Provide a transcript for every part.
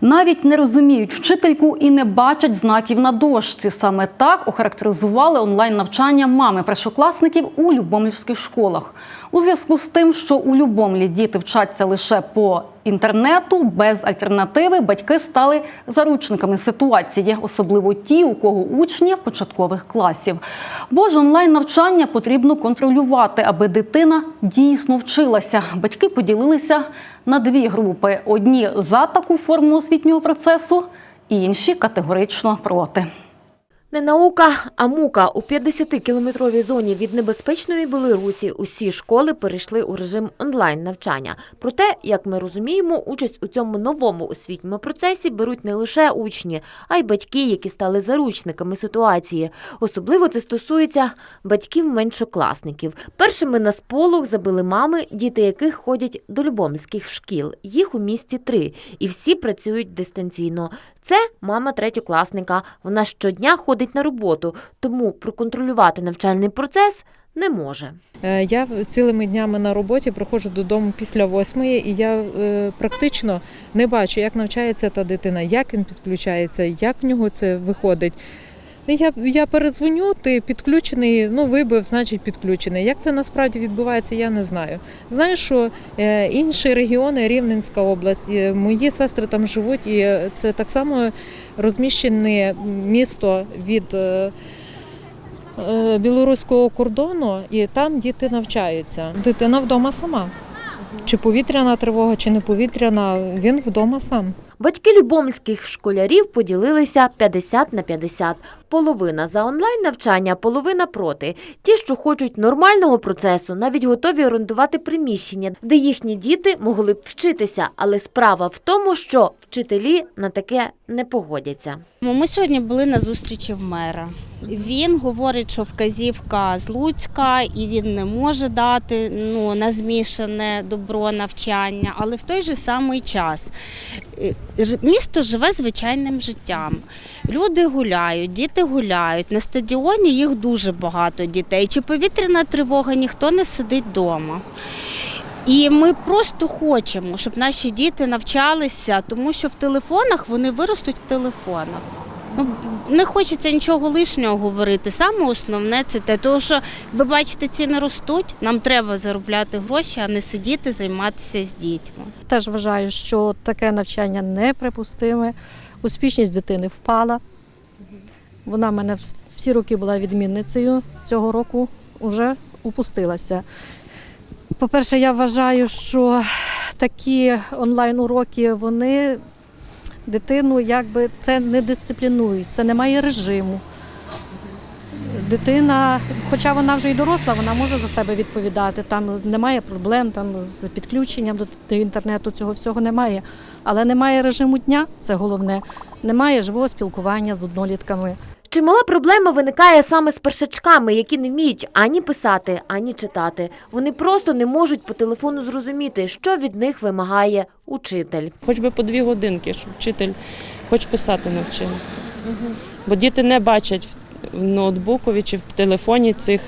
Навіть не розуміють вчительку і не бачать знаків на дошці. Саме так охарактеризували онлайн навчання мами першокласників у любомлівських школах. У зв'язку з тим, що у Любомлі діти вчаться лише по інтернету, без альтернативи батьки стали заручниками ситуації, особливо ті, у кого учні початкових класів. Бо ж онлайн навчання потрібно контролювати, аби дитина дійсно вчилася. Батьки поділилися на дві групи: одні за таку форму освітнього процесу, інші категорично проти. Не наука, а мука. У 50-кілометровій зоні від небезпечної Білорусі усі школи перейшли у режим онлайн-навчання. Проте, як ми розуміємо, участь у цьому новому освітньому процесі беруть не лише учні, а й батьки, які стали заручниками ситуації. Особливо це стосується батьків-меншокласників. Першими на сполох забили мами, діти яких ходять до любомльських шкіл. Їх у місті три, і всі працюють дистанційно. Це мама третьокласника. Вона щодня ходить на роботу, тому проконтролювати навчальний процес не може. Е, Я цілими днями на роботі приходжу додому після восьмої, і я е, практично не бачу, як навчається та дитина, як він підключається, як в нього це виходить. І Я, я передзвоню, ти підключений, ну вибив, значить підключений. Як це насправді відбувається, я не знаю. Знаю, що е, інші регіони, Рівненська область, е, мої сестри там живуть, і це так само розміщене місто від. е, білоруського кордону, і там діти навчаються. Дитина вдома сама. Чи повітряна тривога, чи не повітряна, він вдома сам. Батьки любомльських школярів поділилися 50 на 50. Половина за онлайн навчання, половина проти. Ті, що хочуть нормального процесу, навіть готові орендувати приміщення, де їхні діти могли б вчитися. Але справа в тому, що вчителі на таке не погодяться. Ну, Ми сьогодні були на зустрічі в мера. Він говорить, що вказівка з Луцька, і він не може дати ну, на змішане добро навчання, але в той же самий час е, місто живе звичайним життям. Люди гуляють, діти гуляють. На стадіоні їх дуже багато дітей. Чи повітряна тривога, ніхто не сидить вдома. І ми просто хочемо, щоб наші діти навчалися, тому що в телефонах вони виростуть в телефонах. Ну, не хочеться нічого лишнього говорити. Саме основне це те, тому що ви бачите, ціни ростуть. Нам треба заробляти гроші, а не сидіти, займатися з дітьми. Теж вважаю, що таке навчання неприпустиме. Успішність дитини впала. Вона в мене всі роки була відмінницею. Цього року вже упустилася. По-перше, я вважаю, що такі онлайн-уроки вони дитину якби це не дисциплінують, це немає режиму. Дитина, хоча вона вже й доросла, вона може за себе відповідати. Там немає проблем там, з підключенням до, інтернету, цього всього немає. Але немає режиму дня, це головне. Немає живого спілкування з однолітками. Чимала проблема виникає саме з першачками, які не вміють ані писати, ані читати. Вони просто не можуть по телефону зрозуміти, що від них вимагає учитель. Хоч би по дві годинки, щоб вчитель хоч писати навчив. Бо діти не бачать в- ноутбукові чи в телефоні цих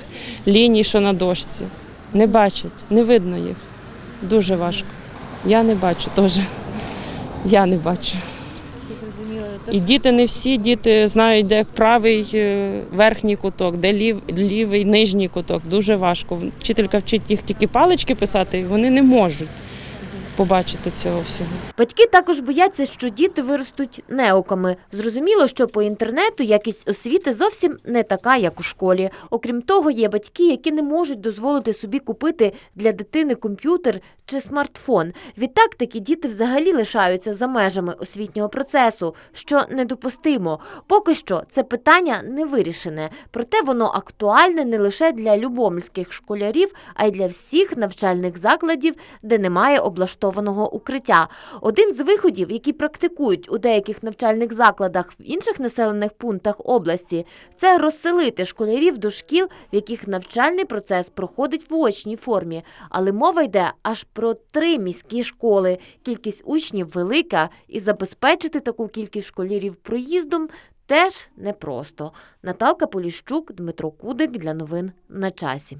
ліній, що на дошці. Не бачать, не видно їх. Дуже важко. Я не бачу теж. Я не бачу. І діти не всі діти знають, де правий е, верхній куток, де лів, лівий нижній куток. Дуже важко. Вчителька вчить їх тільки палички писати, і вони не можуть побачити цього всього. Батьки також бояться, що діти виростуть неуками. Зрозуміло, що по інтернету якість освіти зовсім не така, як у школі. Окрім того, є батьки, які не можуть дозволити собі купити для дитини комп'ютер чи смартфон. Відтак такі діти взагалі лишаються за межами освітнього процесу, що недопустимо. Поки що це питання не вирішене, проте воно актуальне не лише для любомльських школярів, а й для всіх навчальних закладів, де немає облаштованого укриття. Один з виходів, які практикують у деяких навчальних закладах в інших населених пунктах області, це розселити школярів до шкіл, в яких навчальний процес проходить в очній формі. Але мова йде аж про три міські школи. Кількість учнів велика, і забезпечити таку кількість школярів проїздом теж непросто. Наталка Поліщук, Дмитро Кудик для новин на часі.